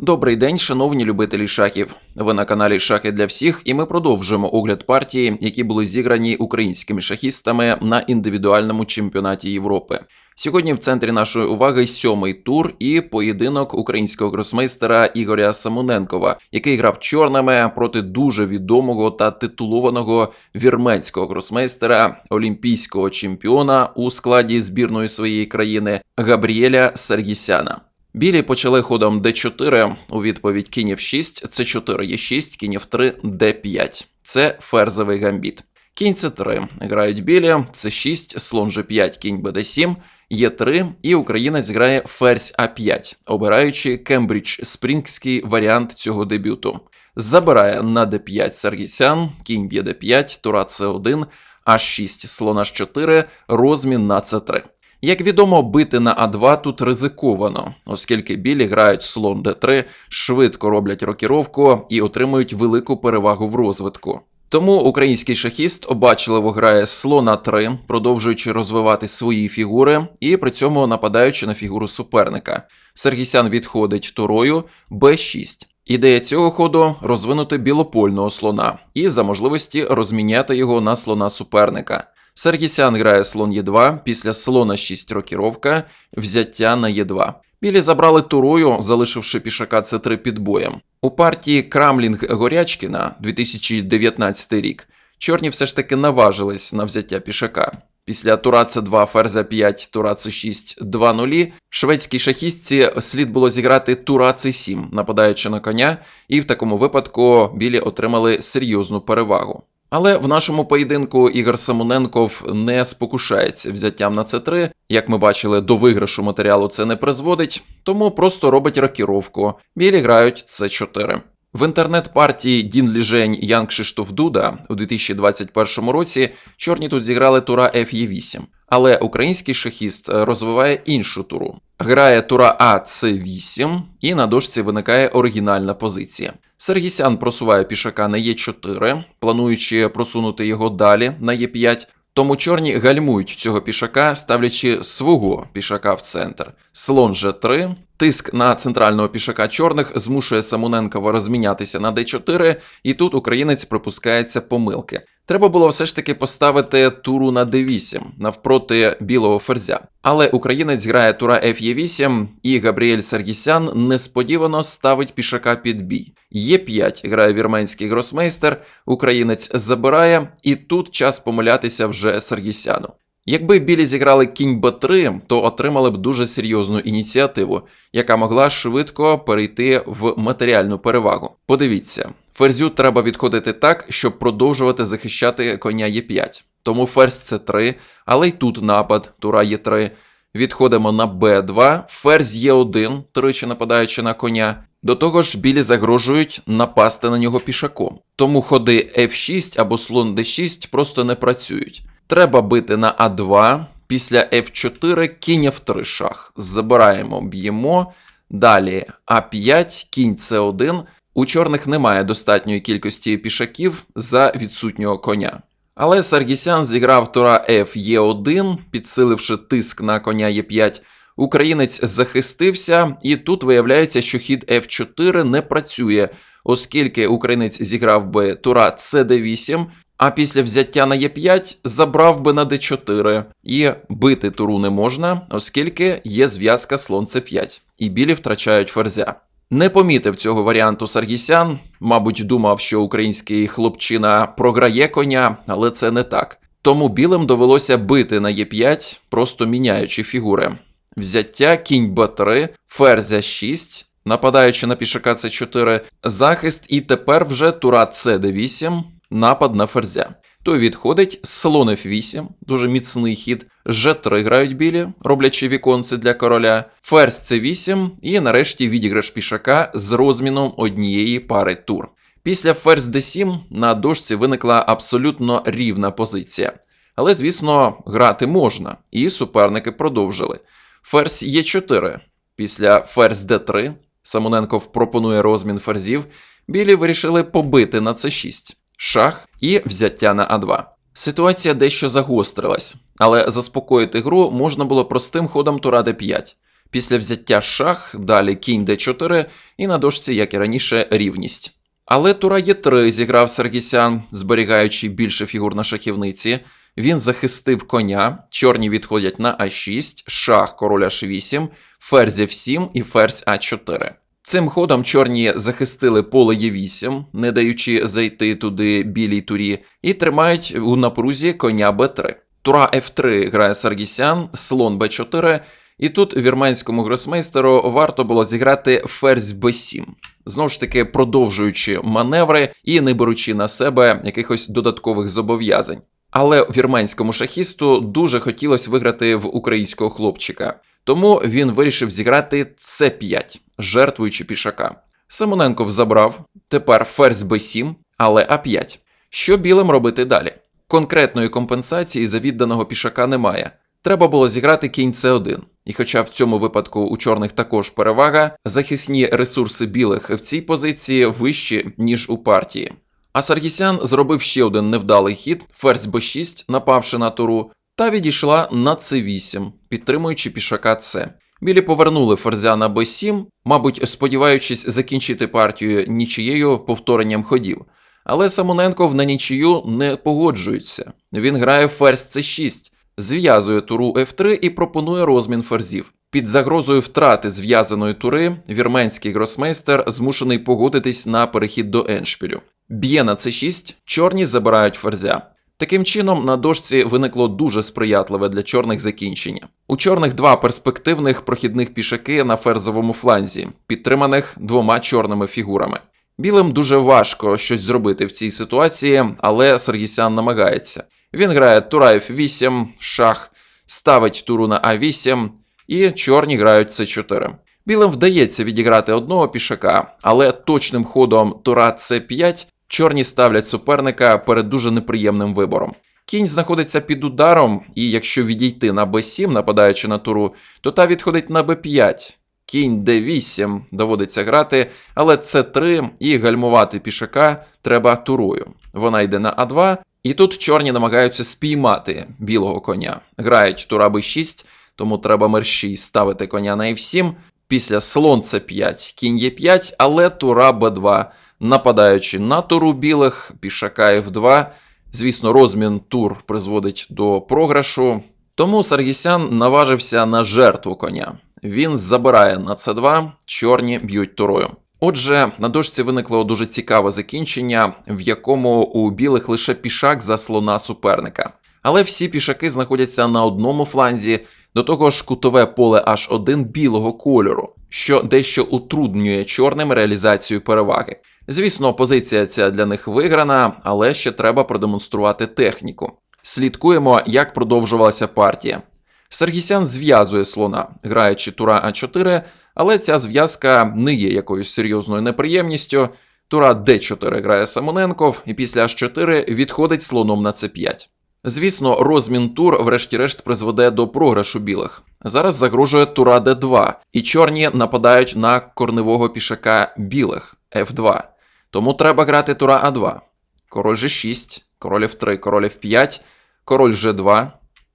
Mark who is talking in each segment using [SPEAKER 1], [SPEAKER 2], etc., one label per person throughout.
[SPEAKER 1] Добрий день, шановні любителі шахів. Ви на каналі Шахи для всіх, і ми продовжуємо огляд партії, які були зіграні українськими шахістами на індивідуальному чемпіонаті Європи. Сьогодні в центрі нашої уваги сьомий тур і поєдинок українського гросмейстера Ігоря Самоненкова, який грав чорними проти дуже відомого та титулованого вірменського гросмейстера, олімпійського чемпіона у складі збірної своєї країни Габріеля Сергісяна. Білі почали ходом d4 у відповідь кінь f6, c4 e6, кінь f3, d5. Це ферзовий гамбіт. Кінь c3 грають білі, c6, слон g5, кінь bd7, e3 і українець грає ферзь a5, обираючи кембридж спрінгський варіант цього дебюту. Забирає на d5 Сергісян, кінь б'є d5, тура c1, h6, слон h4, розмін на c3. Як відомо, бити на А2 тут ризиковано, оскільки білі грають слон Д3, швидко роблять рокіровку і отримують велику перевагу в розвитку. Тому український шахіст обачливо грає слона 3, продовжуючи розвивати свої фігури і при цьому нападаючи на фігуру суперника. Сергісян відходить турою Б6. Ідея цього ходу розвинути білопольного слона і за можливості розміняти його на слона суперника. Сергісян грає слон Е2, після слона 6 рокіровка, взяття на Е2. Білі забрали турою, залишивши пішака С3 під боєм. У партії Крамлінг Горячкіна 2019 рік чорні все ж таки наважились на взяття пішака. Після тура С2, ферзя 5, тура С6, 2 нулі, шведській шахістці слід було зіграти тура С7, нападаючи на коня, і в такому випадку білі отримали серйозну перевагу. Але в нашому поєдинку Ігор Самоненков не спокушається взяттям на С3. Як ми бачили, до виграшу матеріалу це не призводить, тому просто робить рокіровку. Білі грають С4. В інтернет-партії Дін Ліжень Ян Кшиштоф Дуда у 2021 році чорні тут зіграли тура Ф'Е8. Але український шахіст розвиває іншу туру. Грає тура А С8, і на дошці виникає оригінальна позиція. Сергісян просуває пішака на Е4, плануючи просунути його далі на Е5. Тому чорні гальмують цього пішака, ставлячи свого пішака в центр. Слон G3, тиск на центрального пішака чорних змушує Самоненкова розмінятися на d4, і тут українець припускається помилки. Треба було все ж таки поставити туру на d8 навпроти білого ферзя. Але українець грає тура Ф'Е8, і Габріель Саргісян несподівано ставить пішака під бій. Е5 грає вірменський гросмейстер, українець забирає, і тут час помилятися вже Сергісяну. Якби білі зіграли кінь Б3, то отримали б дуже серйозну ініціативу, яка могла швидко перейти в матеріальну перевагу. Подивіться, ферзю треба відходити так, щоб продовжувати захищати коня Е5. Тому ферзь С3, але й тут напад, тура Е3. Відходимо на Б2, ферзь Е1, тричі нападаючи на коня. До того ж, білі загрожують напасти на нього пішаком. Тому ходи F6 або слон D6 просто не працюють. Треба бити на А2, після F4 кінь F3 шах. Забираємо, б'ємо. Далі А5, кінь С1. У чорних немає достатньої кількості пішаків за відсутнього коня. Але Саргісян зіграв тура F Е1, підсиливши тиск на коня Е5. Українець захистився, і тут виявляється, що хід F4 не працює, оскільки українець зіграв би тура CD8, а після взяття на Е5 забрав би на D4. І бити туру не можна, оскільки є зв'язка слон С5, і білі втрачають ферзя. Не помітив цього варіанту Саргісян, мабуть, думав, що український хлопчина програє коня, але це не так. Тому білим довелося бити на Е5, просто міняючи фігури. Взяття кінь Б3, ферзя 6, нападаючи на пішака С4, захист, і тепер вже тура С8, напад на ферзя. Той відходить, слон F8, дуже міцний хід, G3 грають білі, роблячи віконце для короля, ферзь C8 і нарешті відіграш пішака з розміном однієї пари тур. Після ферзь D7 на дошці виникла абсолютно рівна позиція. Але, звісно, грати можна, і суперники продовжили. Ферзь Е4. Після ферзь Д3 Самоненков пропонує розмін ферзів. Білі вирішили побити на С6, шах і взяття на А2. Ситуація дещо загострилась, але заспокоїти гру можна було простим ходом тура d5. Після взяття шах, далі кінь d4 і на дошці, як і раніше, рівність. Але тура Е3 зіграв Саргісян, зберігаючи більше фігур на шахівниці. Він захистив коня, чорні відходять на А6, шах король H8, ферзь F7 і ферзь А4. Цим ходом чорні захистили поле Е8, не даючи зайти туди білій турі, і тримають у напрузі коня Б3. Тура F3 грає Саргісян, слон Б4, і тут вірменському гросмейстеру варто було зіграти ферзь Б7. Знову ж таки, продовжуючи маневри і не беручи на себе якихось додаткових зобов'язань. Але вірменському шахісту дуже хотілося виграти в українського хлопчика, тому він вирішив зіграти С5, жертвуючи пішака. Симоненков забрав, тепер ферзь Б7, але А5. Що білим робити далі? Конкретної компенсації за відданого пішака немає. Треба було зіграти кінь С1. І хоча в цьому випадку у чорних також перевага, захисні ресурси білих в цій позиції вищі, ніж у партії. А Саргісян зробив ще один невдалий хід, ферзь Б6, напавши на туру, та відійшла на С8, підтримуючи пішака С. Білі повернули ферзя на Б7, мабуть, сподіваючись закінчити партію нічиєю повторенням ходів. Але Самоненков на нічию не погоджується. Він грає ферзь С6, зв'язує туру F3 і пропонує розмін ферзів. Під загрозою втрати зв'язаної тури вірменський гросмейстер змушений погодитись на перехід до еншпілю. Б'є на С6, чорні забирають ферзя. Таким чином, на дошці виникло дуже сприятливе для чорних закінчення. У чорних два перспективних прохідних пішаки на ферзовому фланзі, підтриманих двома чорними фігурами. Білим дуже важко щось зробити в цій ситуації, але Сергісян намагається. Він грає тура F8, шах, ставить туру на А8, і чорні грають С4. Білим вдається відіграти одного пішака, але точним ходом тура С5 чорні ставлять суперника перед дуже неприємним вибором. Кінь знаходиться під ударом, і якщо відійти на Б7, нападаючи на туру, то та відходить на Б5. Кінь d8 доводиться грати, але С3 і гальмувати пішака треба турою. Вона йде на А2, і тут чорні намагаються спіймати білого коня. Грають тура Б6, тому треба мерщій ставити коня на F7. Після слон С5, кінь Е5, але тура Б2, нападаючи на туру білих, пішака F2. Звісно, розмін тур призводить до програшу. Тому Саргісян наважився на жертву коня. Він забирає на С2, чорні б'ють турою. Отже, на дошці виникло дуже цікаве закінчення, в якому у білих лише пішак за слона суперника. Але всі пішаки знаходяться на одному фланзі, до того ж кутове поле H1 білого кольору, що дещо утруднює чорним реалізацію переваги. Звісно, позиція ця для них виграна, але ще треба продемонструвати техніку. Слідкуємо, як продовжувалася партія. Сергісян зв'язує слона, граючи тура А4, але ця зв'язка не є якоюсь серйозною неприємністю. Тура Д4 грає Самоненков, і після H4 відходить слоном на С5. Звісно, розмін тур, врешті-решт, призведе до програшу білих. Зараз загрожує тура Д2, і чорні нападають на корневого пішака білих F2. Тому треба грати тура А2. Король G6, король F3, король F5, король G2.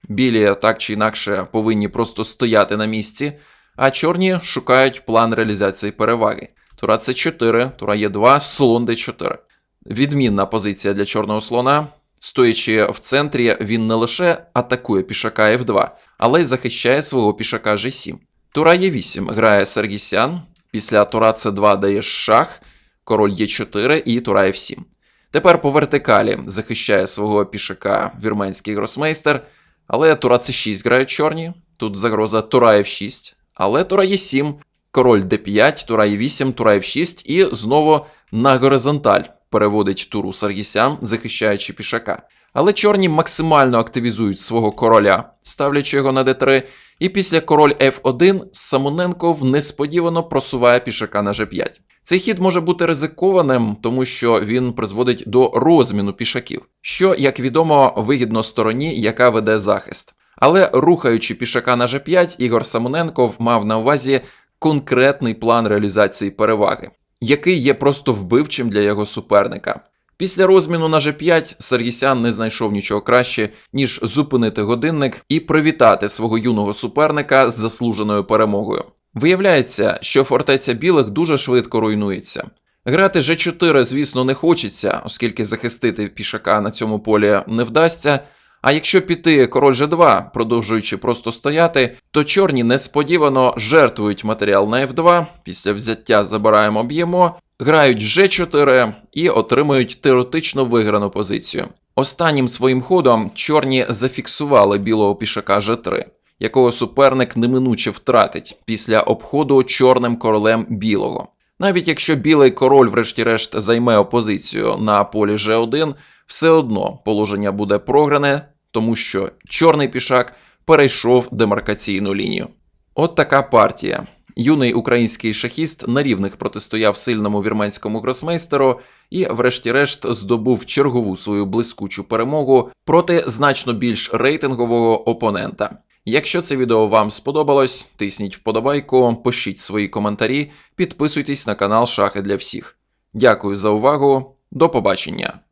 [SPEAKER 1] Білі так чи інакше повинні просто стояти на місці, а чорні шукають план реалізації переваги. Тура С4, тура Е2, слон Д4. Відмінна позиція для чорного слона. Стоячи в центрі, він не лише атакує пішака F2, але й захищає свого пішака G7. Тура Е8 грає Сергісян, після тура С2 дає шах, король Е4 і тура F7. Тепер по вертикалі захищає свого пішака вірменський гросмейстер, але тура С6 грають чорні, тут загроза тура F6, але тура Е7, король Д5, тура Е8, тура F6 і знову на горизонталь переводить туру Саргісян, захищаючи пішака. Але чорні максимально активізують свого короля, ставлячи його на d3, і після король F1 Самоненков несподівано просуває пішака на G5. Цей хід може бути ризикованим, тому що він призводить до розміну пішаків, що, як відомо, вигідно стороні, яка веде захист. Але рухаючи пішака на G5, Ігор Самоненков мав на увазі конкретний план реалізації переваги, який є просто вбивчим для його суперника. Після розміну на G5 Саргісян не знайшов нічого краще, ніж зупинити годинник і привітати свого юного суперника з заслуженою перемогою. Виявляється, що фортеця білих дуже швидко руйнується. Грати G4, звісно, не хочеться, оскільки захистити пішака на цьому полі не вдасться. А якщо піти король G2, продовжуючи просто стояти, то чорні несподівано жертвують матеріал на F2, після взяття забираємо б'ємо, грають G4 і отримують теоретично виграну позицію. Останнім своїм ходом чорні зафіксували білого пішака G3, якого суперник неминуче втратить після обходу чорним королем білого. Навіть якщо білий король, врешті-решт, займе опозицію на полі G1, все одно положення буде програне, тому що чорний пішак перейшов демаркаційну лінію. От така партія. Юний український шахіст на рівних протистояв сильному вірменському гросмейстеру і, врешті-решт, здобув чергову свою блискучу перемогу проти значно більш рейтингового опонента. Якщо це відео вам сподобалось, тисніть вподобайку, пишіть свої коментарі, підписуйтесь на канал Шахи для всіх. Дякую за увагу, до побачення!